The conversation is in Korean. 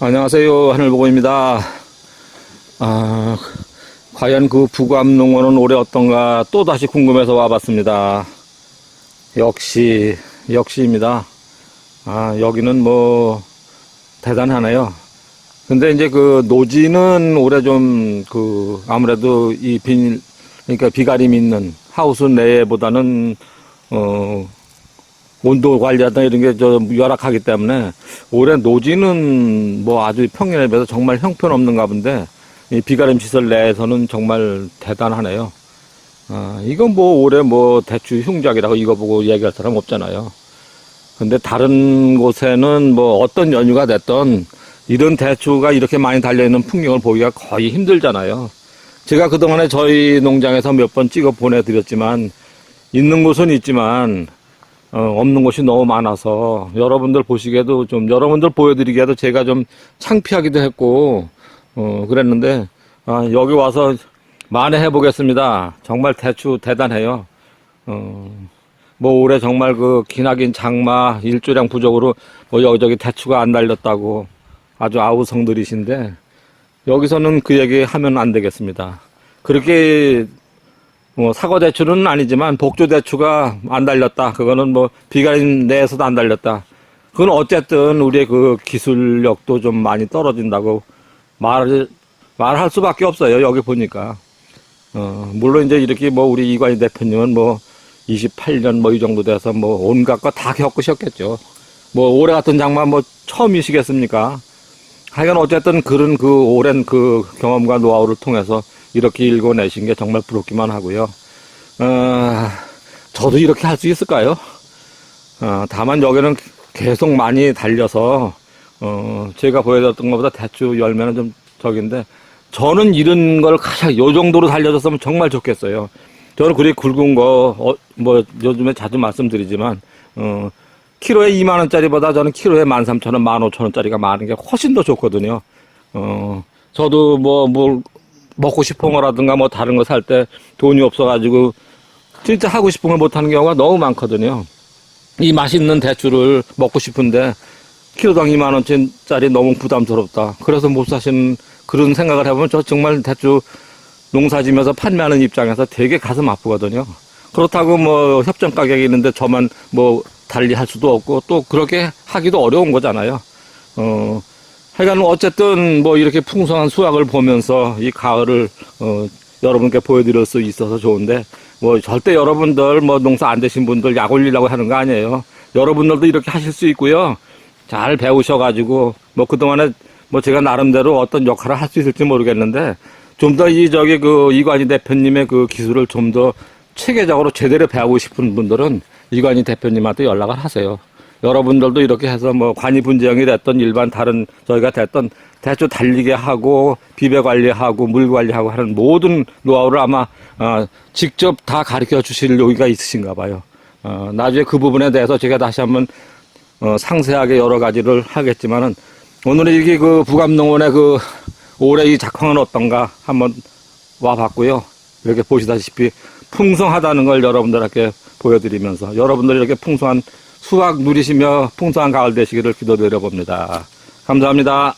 안녕하세요. 하늘보고입니다. 아, 과연 그 부감농원은 올해 어떤가 또 다시 궁금해서 와봤습니다. 역시, 역시입니다. 아, 여기는 뭐, 대단하네요. 근데 이제 그 노지는 올해 좀 그, 아무래도 이 비닐, 그러니까 비가림 있는 하우스 내보다는, 어, 온도 관리하다 이런 게 좀 열악하기 때문에 올해 노지는 뭐 아주 평년에 비해서 정말 형편없는가 본데 이 비가림 시설 내에서는 정말 대단하네요. 아, 이건 뭐 올해 뭐 대추 흉작이라고 이거 보고 얘기할 사람 없잖아요. 근데 다른 곳에는 뭐 어떤 연유가 됐던 이런 대추가 이렇게 많이 달려있는 풍경을 보기가 거의 힘들잖아요. 제가 그동안에 저희 농장에서 몇 번 찍어 보내드렸지만 있는 곳은 있지만 어, 없는 곳이 너무 많아서 여러분들 보시기에도 좀 여러분들 보여드리기에도 제가 좀 창피하기도 했고 어, 그랬는데 아, 여기 와서 만회해 보겠습니다. 정말 대추 대단해요. 어, 뭐 올해 정말 그 기나긴 장마 일조량 부족으로 뭐 여기저기 대추가 안 달렸다고 아주 아우성들이신데 여기서는 그 얘기 하면 안 되겠습니다. 그렇게 뭐 사과 대추는 아니지만 복조 대추가 안 달렸다. 그거는 뭐 비가림 내에서도 안 달렸다. 그건 어쨌든 우리의 그 기술력도 좀 많이 떨어진다고 말 말할 수밖에 없어요. 여기 보니까. 어, 물론 이제 이렇게 뭐 우리 이관희 대표님은 뭐 28년 뭐 이 정도 돼서 뭐 온갖 거 다 겪으셨겠죠. 뭐 올해 같은 장마 뭐 처음이시겠습니까? 하여간 어쨌든 그런 그 오랜 그 경험과 노하우를 통해서 이렇게 읽어내신 게 정말 부럽기만 하고요. 어, 저도 이렇게 할 수 있을까요? 어, 다만 여기는 계속 많이 달려서 어, 제가 보여드렸던 것보다 대추 열매는 좀 적인데 저는 이런 걸 가장 요 정도로 달려졌으면 정말 좋겠어요. 저는 그리 굵은 거, 어, 뭐, 요즘에 자주 말씀드리지만, 어, 키로에 2만원짜리보다 저는 키로에 13,000원, 15,000원짜리가 많은 게 훨씬 더 좋거든요. 어, 저도 뭐, 뭘 먹고 싶은 거라든가 뭐 다른 거 살 때 돈이 없어가지고 진짜 하고 싶은 걸 못하는 경우가 너무 많거든요. 이 맛있는 대추를 먹고 싶은데 키로당 2만 원짜리 너무 부담스럽다. 그래서 못 사시는 그런 생각을 해보면 저 정말 대추 농사지면서 판매하는 입장에서 되게 가슴 아프거든요. 그렇다고 뭐 협정 가격이 있는데 저만 뭐 달리 할 수도 없고 또 그렇게 하기도 어려운 거잖아요. 어, 하여간 어쨌든 뭐 이렇게 풍성한 수확을 보면서 이 가을을 어, 여러분께 보여드릴 수 있어서 좋은데 뭐 절대 여러분들 뭐 농사 안 되신 분들 약 올리려고 하는 거 아니에요. 여러분들도 이렇게 하실 수 있고요. 잘 배우셔가지고 뭐 그동안에 뭐 제가 나름대로 어떤 역할을 할 수 있을지 모르겠는데 좀 더 이 저기 그 이관희 대표님의 그 기술을 좀 더 체계적으로 제대로 배우고 싶은 분들은 이관희 대표님한테 연락을 하세요. 여러분들도 이렇게 해서 뭐 관이 분재형이 됐던 일반 다른 저희가 됐던 대충 달리게 하고 비배 관리하고 물 관리하고 하는 모든 노하우를 아마 어, 직접 다 가르쳐 주실 여기가 있으신가 봐요. 어, 나중에 그 부분에 대해서 제가 다시 한번 어, 상세하게 여러 가지를 하겠지만은 오늘은 이게 그 부감농원의 그 올해 이 작황은 어떤가 한번 와봤고요. 이렇게 보시다시피 풍성하다는 걸 여러분들에게 보여드리면서 여러분들 이렇게 풍성한 수확 누리시며 풍성한 가을 되시기를 기도드려 봅니다. 감사합니다.